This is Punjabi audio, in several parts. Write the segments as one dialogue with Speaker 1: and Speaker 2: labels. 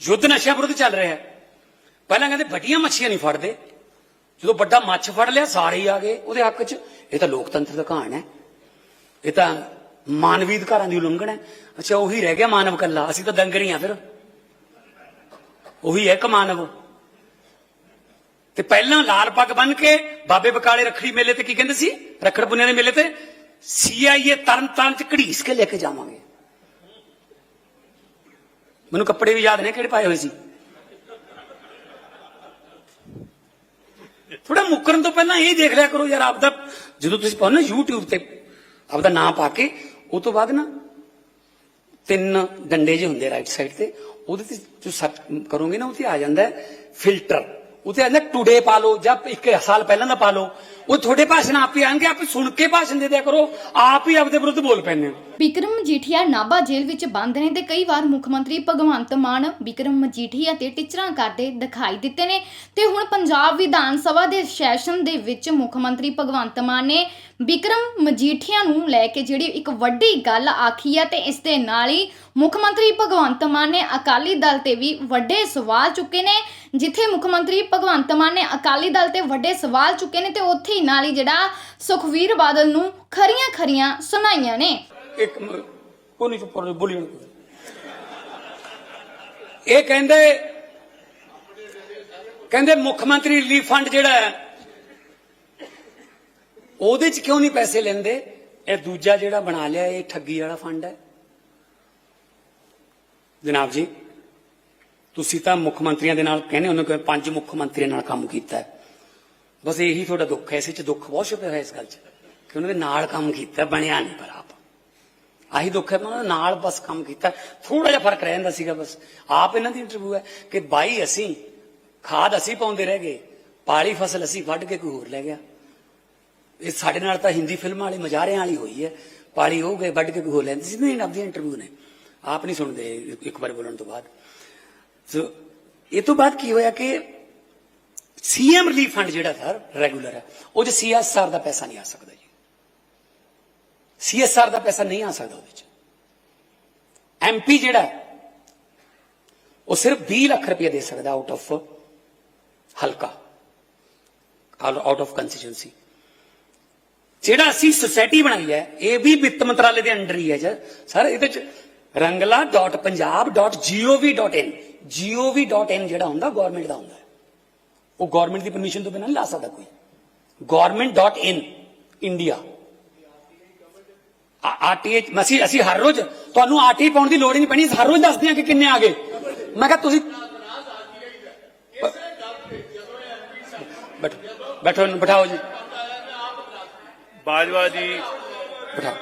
Speaker 1: ਯੁੱਧ ਨਸ਼ਿਆਂ ਵਿਰੁੱਧ ਚੱਲ ਰਿਹਾ ਹੈ। ਪਹਿਲਾਂ ਕਹਿੰਦੇ ਵੱਡੀਆਂ ਮੱਛੀਆਂ ਨਹੀਂ ਫੜਦੇ। ਜਦੋਂ ਵੱਡਾ ਮੱਛ ਫੜ ਲਿਆ, ਸਾਰੇ ਹੀ ਆ ਗਏ। ਉਹਦੇ ਹੱਕ 'ਚ ਇਹ ਤਾਂ ਲੋਕਤੰਤਰ ਦਾ ਕਹਾਣ ਹੈ। ਇਹ ਤਾਂ ਮਾਨਵੀ ਅਧਿਕਾਰਾਂ ਦੀ ਉਲੰਘਣ ਹੈ। ਅੱਛਾ, ਉਹੀ ਰਹਿ ਗਿਆ ਮਾਨਵ ਕੱਲਾ ਅਸੀਂ ਤਾਂ ਦੰਗਰ ਹੀ ਆ ਫਿਰ। ਉਹੀ ਹੈ ਇੱਕ ਮਾਨਵ। ਤੇ ਪਹਿਲਾਂ ਲਾਲ ਪੱਗ ਬੰਨ ਕੇ ਬਾਬੇ ਬਕਾਲੇ ਰੱਖੜੀ ਮੇਲੇ ਤੇ ਕੀ ਕਹਿੰਦੇ ਸੀ? ਰੱਖੜ ਪੁੰਨਿਆ ਦੇ ਮੇਲੇ ਤੇ ਸੀਆਈਏ ਤਰਨ ਤਾਰਨ ਚ ਘੜੀਸ ਕੇ ਲੈ ਕੇ ਜਾਵਾਂਗੇ। ਮੈਨੂੰ ਕੱਪੜੇ ਵੀ ਯਾਦ ਨੇ ਕਿਹੜੇ ਪਾਏ ਹੋਏ ਸੀ? ਥੋੜਾ ਮੁੱਕਰਨ ਤੋਂ ਪਹਿਲਾਂ ਇਹ ਦੇਖ ਲਿਆ ਕਰੋ ਯਾਰ ਆਪਦਾ, ਜਦੋਂ ਤੁਸੀਂ ਪਾਓ ਨਾ YouTube ਤੇ, ਆਪਦਾ ਨਾਮ ਪਾ ਕੇ, ਉਹ ਤੋਂ ਬਾਅਦ ਨਾ ਤਿੰਨ ਡੰਡੇ ਜਿਹੇ ਹੁੰਦੇ ਰਾਈਟ ਸਾਈਡ ਤੇ, ਉਹਦੇ ਤੇ ਜੋ ਸਰਚ ਕਰੋਗੇ ਨਾ, ਉਹ ਉੱਥੇ ਆ ਜਾਂਦਾ ਫਿਲਟਰ ਉੱਥੇ ਆ ਟੁਡੇ ਪਾ ਲਓ ਜਾਂ ਇੱਕ ਸਾਲ ਪਹਿਲਾਂ ਦਾ ਪਾ ਲਓ। ਉਹ ਤੁਹਾਡੇ ਭਾਸ਼ਣ ਆਪ ਹੀ ਆਣਗੇ, ਆਪ ਹੀ ਸੁਣ ਕੇ ਭਾਸ਼ਣ ਦੇ ਦਿਆ ਕਰੋ, ਆਪ ਹੀ ਆਪਦੇ ਵਿਰੁੱਧ ਬੋਲ ਪੈਂਦੇ ਹੋ।
Speaker 2: ਬਿਕਰਮ ਮਜੀਠੀਆ ਨਾਭਾ ਜੇਲ੍ਹ ਵਿੱਚ ਬੰਦ ਨੇ ਤੇ ਕਈ ਵਾਰ ਮੁੱਖ ਮੰਤਰੀ ਭਗਵੰਤ ਮਾਨ, ਬਿਕਰਮ ਮਜੀਠੀਆ ਤੇ ਟਿਚਰਾਂ ਕਰਦੇ ਦਿਖਾਈ ਦਿੱਤੇ ਨੇ। ਤੇ ਹੁਣ ਪੰਜਾਬ ਵਿਧਾਨ ਸਭਾ ਦੇ ਸੈਸ਼ਨ ਦੇ ਵਿੱਚ ਮੁੱਖ ਮੰਤਰੀ ਭਗਵੰਤ ਮਾਨ ਨੇ ਬਿਕਰਮ ਮਜੀਠੀਆ ਨੂੰ ਲੈ ਕੇ ਜਿਹੜੀ ਇੱਕ ਵੱਡੀ ਗੱਲ ਆਖੀ ਆ ਤੇ ਇਸ ਦੇ ਨਾਲ ਹੀ ਮੁੱਖ ਮੰਤਰੀ ਭਗਵੰਤ ਮਾਨ ਨੇ ਅਕਾਲੀ ਦਲ ਤੇ ਵੀ ਵੱਡੇ ਸਵਾਲ ਚੁੱਕੇ ਨੇ। ਜਿੱਥੇ ਮੁੱਖ ਮੰਤਰੀ ਭਗਵੰਤ ਮਾਨ ਨੇ ਅਕਾਲੀ ਦਲ ਤੇ ਵੱਡੇ ਸਵਾਲ ਚੁੱਕੇ ਨੇ ਤੇ ਉੱਥੇ ਹੀ ਨਾਲ ਹੀ ਜਿਹੜਾ ਸੁਖਵੀਰ ਬਾਦਲ ਨੂੰ ਖਰੀਆਂ ਖਰੀਆਂ ਸੁਣਾਈਆਂ ਨੇ।
Speaker 1: ਇੱਕ ਮ- ਚੁੱਪ ਕਰੋ ਬੋਲੀ ਇਹ ਕਹਿੰਦੇ ਕਹਿੰਦੇ ਮੁੱਖ ਮੰਤਰੀ ਰਿਲੀਫ ਫੰਡ ਜਿਹੜਾ ਹੈ, ਉਹਦੇ ਚ ਕਿਉਂ ਨਹੀਂ ਪੈਸੇ ਲੈਂਦੇ? ਇਹ ਦੂਜਾ ਜਿਹੜਾ ਬਣਾ ਲਿਆ, ਇਹ ਠੱਗੀ ਵਾਲਾ ਫੰਡ ਹੈ। ਜਨਾਬ ਜੀ, ਤੁਸੀਂ ਤਾਂ ਮੁੱਖ ਮੰਤਰੀਆਂ ਦੇ ਨਾਲ ਕਹਿੰਦੇ ਉਹਨੇ ਕਿ ਪੰਜ ਮੁੱਖ ਮੰਤਰੀਆਂ ਨਾਲ ਕੰਮ ਕੀਤਾ ਬਸ ਇਹੀ ਤੁਹਾਡਾ ਦੁੱਖ ਹੈ, ਇਸੇ ਚ ਦੁੱਖ ਬਹੁਤ ਛੁਪਿਆ ਹੋਇਆ ਇਸ ਗੱਲ ਚ, ਕਿ ਉਹਨਾਂ ਦੇ ਨਾਲ ਕੰਮ ਕੀਤਾ, ਬਣਿਆ ਨਹੀਂ ਪਰ ਆਪ। ਆਹੀ ਦੁੱਖ ਹੈ ਮੈਂ ਉਹਨਾਂ ਨਾਲ ਬਸ ਕੰਮ ਕੀਤਾ ਥੋੜਾ ਜਿਹਾ ਫ਼ਰਕ ਰਹਿ ਜਾਂਦਾ ਸੀਗਾ ਬਸ। ਆਪ ਇਹਨਾਂ ਦੀ ਇੰਟਰਵਿਊ ਹੈ ਕਿ ਬਾਈ ਅਸੀਂ, ਖਾਦ ਅਸੀਂ ਪਾਉਂਦੇ ਰਹਿ ਗਏ, ਪਾਲੀ ਫਸਲ ਅਸੀਂ ਵੱਢ ਕੇ ਕੋਈ ਹੋਰ ਲੈ ਗਿਆ। ਇਹ ਸਾਡੇ ਨਾਲ ਤਾਂ ਹਿੰਦੀ ਫਿਲਮਾਂ ਵਾਲੀ ਮਜ਼ਾਰਿਆਂ ਵਾਲੀ ਹੋਈ ਹੈ, ਪਾਲੀ ਹੋ ਗਏ, ਵੱਢ ਕੇ ਕੋਈ ਹੋਰ ਲੈਂਦੇ ਸੀ। ਨਹੀਂ ਆਪਦੀ ਇੰਟਰਵਿਊ ਨੇ। ਆਪ ਨਹੀਂ ਸੁਣਦੇ ਇੱਕ ਵਾਰ ਬੋਲਣ ਤੋਂ ਬਾਅਦ। ਸੋ ਇਹ ਤੋਂ ਬਾਅਦ ਕੀ ਹੋਇਆ ਕਿ ਸੀਐਮ ਰਿਲੀਫ ਫੰਡ ਜਿਹੜਾ ਸਰ ਰੈਗੂਲਰ ਹੈ, ਉਹ 'ਚ ਸੀਐਸਆਰ ਦਾ ਪੈਸਾ ਨਹੀਂ ਆ ਸਕਦਾ ਜੀ। ਸੀਐਸਆਰ ਦਾ ਪੈਸਾ ਨਹੀਂ ਆ ਸਕਦਾ ਉਹਦੇ ਚ। ਐਮਪੀ ਜਿਹੜਾ ਉਹ ਸਿਰਫ 20 ਲੱਖ ਰੁਪਏ ਦੇ ਸਕਦਾ ਆਊਟ ਆਫ ਹਲਕਾ ਆਊਟ ਆਫ ਕੰਸਟੀਚੁਐਂਸੀ ਜਿਹੜਾ ਅਸੀਂ ਸੁਸਾਇਟੀ ਬਣਾਈ ਹੈ, ਇਹ ਵੀ ਵਿੱਤ ਮੰਤਰਾਲੇ ਦੇ ਅੰਡਰ ਹੀ ਹੈ ਸਰ, ਇਹਦੇ ਚ rangla.punjab.gov.in gov.in ਜਿਹੜਾ ਹੁੰਦਾ ਗਵਰਨਮੈਂਟ ਦਾ ਹੁੰਦਾ। ਉਹ ਗਵਰਨਮੈਂਟ ਦੀ ਪਰਮਿਸ਼ਨ ਤੋਂ ਬਿਨਾਂ ਨਹੀਂ ਲਾ ਸਕਦਾ ਕੋਈ। government.in ਇੰਡੀਆ ਆਰਟੀਏ ਅਸੀਂ ਅਸੀਂ ਹਰ ਰੋਜ਼ ਤੁਹਾਨੂੰ ਆਰਟੀਏ ਪਾਉਣ ਦੀ ਲੋੜ ਹੀ ਨਹੀਂ ਪੈਣੀ ਹਰ ਰੋਜ਼ ਦੱਸਦੇ ਹਾਂ ਕਿ ਕਿੰਨੇ ਆ ਗਏ। ਮੈਂ ਕਿਹਾ ਤੁਸੀਂ ਬੈਠੋ ਬੈਠੋ ਬਿਠਾਓ ਜੀ।
Speaker 3: ਬਾਜਵਾ ਜੀ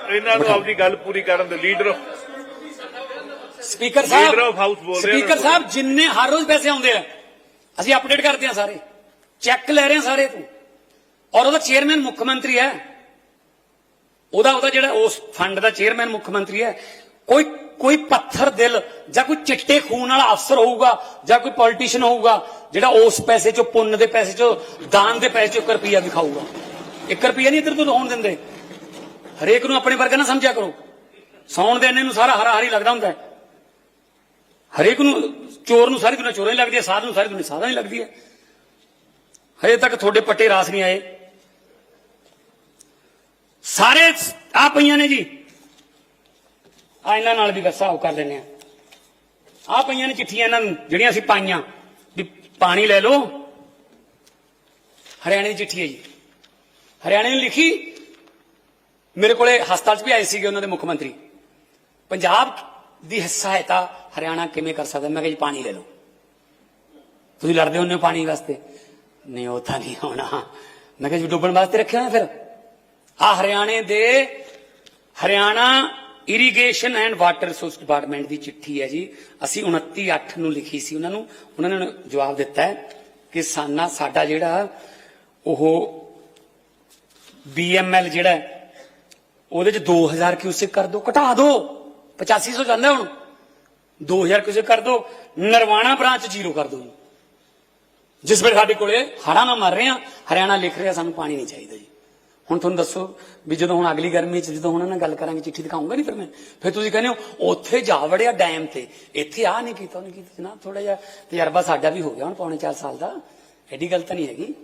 Speaker 3: ਇਹਨਾਂ ਨੂੰ। ਆਪਣੀ ਗੱਲ ਪੂਰੀ ਕਰਨ ਦੇ leader
Speaker 1: speaker
Speaker 3: Leader of
Speaker 1: sahib
Speaker 3: House ਬੋਲ ਰਹੇ
Speaker 1: ਸਪੀਕਰ। ਸਾਹਿਬ ਜਿੰਨੇ ਹਰ ਰੋਜ਼ ਪੈਸੇ ਆਉਂਦੇ ਆ ਅਸੀਂ ਅਪਡੇਟ ਕਰਦੇ ਆ ਸਾਰੇ। ਚੈੱਕ ਲੈ ਰਹੇ ਆ ਸਾਰੇ ਤੋਂ। ਔਰ ਉਹਦਾ ਚੇਅਰਮੈਨ ਮੁੱਖ ਮੰਤਰੀ ਹੈ। ਉਹਦਾ ਉਹਦਾ ਜਿਹੜਾ ਉਸ ਫੰਡ ਦਾ ਚੇਅਰਮੈਨ ਮੁੱਖ ਮੰਤਰੀ ਹੈ। ਕੋਈ ਕੋਈ ਪੱਥਰ ਦਿਲ ਜਾਂ ਕੋਈ ਚਿੱਟੇ ਖੂਨ ਵਾਲਾ ਅਫਸਰ ਹੋਊਗਾ ਜਾਂ ਕੋਈ ਪੋਲੀਟੀਸ਼ੀਅਨ ਹੋਊਗਾ ਜਿਹੜਾ ਉਸ ਪੈਸੇ ਚੋਂ ਪੁੰਨ ਦੇ ਪੈਸੇ ਚੋਂ ਦਾਨ ਦੇ ਪੈਸੇ ਚੋਂ 1 ਰੁਪਿਆ ਵੀ ਖਾਊਗਾ 1 ਰੁਪਿਆ ਨਹੀਂ ਇੱਧਰ ਤੋਂ ਹੋਣ ਦਿੰਦੇ। ਹਰੇਕ ਨੂੰ ਆਪਣੇ ਵਰਗਾ ਨਾ ਸਮਝਿਆ ਕਰੋ। ਸੌਣ ਦੇ ਨੂੰ ਸਾਰਾ ਹਰਾ ਹਰੀ ਲੱਗਦਾ ਹੁੰਦਾ ਹੈ। ਹਰੇਕ ਨੂੰ ਚੋਰ ਨੂੰ ਸਾਰੀ ਦੁਨੀਆ ਚੋਰਾਂ ਹੀ ਲੱਗਦੀ ਹੈ, ਸਾਧ ਨੂੰ ਸਾਰੀ ਦੁਨੀਆ ਸਾਧਾਂ ਹੀ ਲੱਗਦੀ ਹੈ। ਹਜੇ ਤੱਕ ਤੁਹਾਡੇ ਪੱਟੇ ਰਾਸ ਨਹੀਂ ਆਏ। ਸਾਰੇ ਆ ਪਈਆਂ ਨੇ ਜੀ। ਆ ਇਹਨਾਂ ਨਾਲ ਵੀ ਵਸਾ ਉਹ ਕਰ ਲੈਨੇ ਆ ਆ ਪਈਆਂ ਨੇ ਚਿੱਠੀਆਂ ਇਹਨਾਂ ਨੂੰ, ਜਿਹੜੀਆਂ ਅਸੀਂ ਪਾਈਆਂ। ਵੀ ਪਾਣੀ ਲੈ ਲਓ। ਹਰਿਆਣੇ ਦੀ ਚਿੱਠੀ ਹੈ ਜੀ। ਹਰਿਆਣੇ ਨੇ ਲਿਖੀ। ਮੇਰੇ ਕੋਲੇ ਹਸਪਤਾਲ 'ਚ ਵੀ ਆਏ ਸੀਗੇ ਉਹਨਾਂ ਦੇ ਮੁੱਖ ਮੰਤਰੀ। ਪੰਜਾਬ ਦੀ ਸਹਾਇਤਾ ਹਰਿਆਣਾ ਕਿਵੇਂ ਕਰ ਸਕਦਾ? ਮੈਂ ਕਿਹਾ ਜੀ ਪਾਣੀ ਲੈ ਲਓ। ਤੁਸੀਂ ਲੜਦੇ ਹੁੰਦੇ ਹੋ ਪਾਣੀ ਵਾਸਤੇ? ਨਹੀਂ, ਉਹ ਤਾਂ ਨਹੀਂ ਹੋਣਾ ਮੈਂ ਕਿਹਾ ਜੀ ਡੁੱਬਣ ਵਾਸਤੇ ਰੱਖਿਆ ਹੋਇਆ ਫਿਰ? ਆ ਹਰਿਆਣੇ ਦੇ Haryana irrigation and water resource department ਦੀ ਚਿੱਠੀ ਹੈ ਜੀ। ਅਸੀਂ 29 8 ਨੂੰ ਲਿਖੀ ਸੀ ਉਹਨਾਂ ਨੂੰ। ਉਹਨਾਂ ਨੇ ਜਵਾਬ ਦਿੱਤਾ ਹੈ ਕਿ ਸਾਨਾ ਸਾਡਾ ਜਿਹੜਾ ਉਹ ਬੀਐਮਐਲ ਜਿਹੜਾ ਉਹਦੇ ਚ 2000 ਕਿਊਸਿਕ ਕਰ ਦਿਓ ਘਟਾ ਦਿਓ 8500 ਜਾਂਦਾ ਹੁਣ। 2000 ਕਿਊਸਿਕ ਕਰ ਦਿਓ ਨਰਵਾਣਾ ਬ੍ਰਾਂਚ ਜ਼ੀਰੋ ਕਰ ਦਿਓ ਜੀ। ਜਿਸ ਵੇਲੇ ਸਾਡੇ ਕੋਲੇ ਹੜ੍ਹਾਂ ਨਾ ਮਰ ਰਹੇ ਆ ਹਰਿਆਣਾ ਲਿਖ ਰਿਹਾ ਸਾਨੂੰ ਪਾਣੀ ਨਹੀਂ ਚਾਹੀਦਾ ਜੀ। ਹੁਣ ਤੁਹਾਨੂੰ ਦੱਸੋ ਵੀ ਜਦੋਂ ਹੁਣ ਅਗਲੀ ਗਰਮੀ ਚ, ਜਦੋਂ ਹੁਣ ਉਹਨਾਂ ਨਾਲ ਗੱਲ ਕਰਾਂਗੇ, ਚਿੱਠੀ ਦਿਖਾਉਂਗਾ ਨਹੀਂ ਫਿਰ ਮੈਂ? ਫਿਰ ਤੁਸੀਂ ਕਹਿੰਦੇ ਹੋ, ਉੱਥੇ ਜਾ ਵੜਿਆ ਡੈਮ ਤੇ। ਇੱਥੇ ਆ ਨਹੀਂ ਕੀਤਾ, ਉਹਨੇ ਕੀਤਾ। ਜਨਾਬ ਥੋੜਾ ਜਿਹਾ ਤਜਰਬਾ ਸਾਡਾ ਵੀ ਹੋ ਗਿਆ ਹੁਣ ਪੌਣੇ 4 ਸਾਲ ਦਾ। ਐਡੀ ਗੱਲ ਤਾਂ ਨਹੀਂ ਹੈਗੀ।